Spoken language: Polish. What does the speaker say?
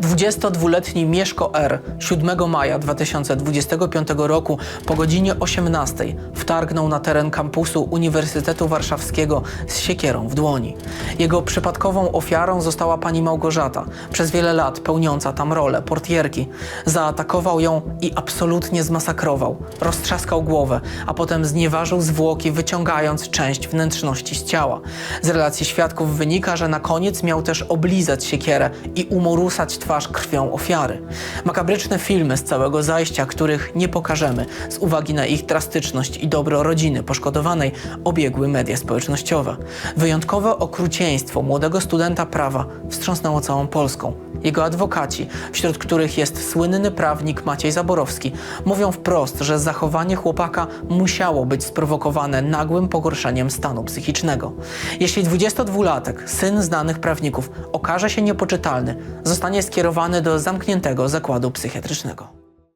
22-letni Mieszko R. 7 maja 2025 roku po godzinie 18 wtargnął na teren kampusu Uniwersytetu Warszawskiego z siekierą w dłoni. Jego przypadkową ofiarą została pani Małgorzata, przez wiele lat pełniąca tam rolę portierki. Zaatakował ją i absolutnie zmasakrował. Roztrzaskał głowę, a potem znieważył zwłoki, wyciągając część wnętrzności z ciała. Z relacji świadków wynika, że na koniec miał też oblizać siekierę i umorusać twarz krwią ofiary. Makabryczne filmy z całego zajścia, których nie pokażemy z uwagi na ich drastyczność i dobro rodziny poszkodowanej, obiegły media społecznościowe. Wyjątkowe okrucieństwo młodego studenta prawa wstrząsnęło całą Polską. Jego adwokaci, wśród których jest słynny prawnik Maciej Zaborowski, mówią wprost, że zachowanie chłopaka musiało być sprowokowane nagłym pogorszeniem stanu psychicznego. Jeśli 22-latek, syn znanych prawników, okaże się niepoczytalny, zostanie skierowany do zamkniętego zakładu psychiatrycznego.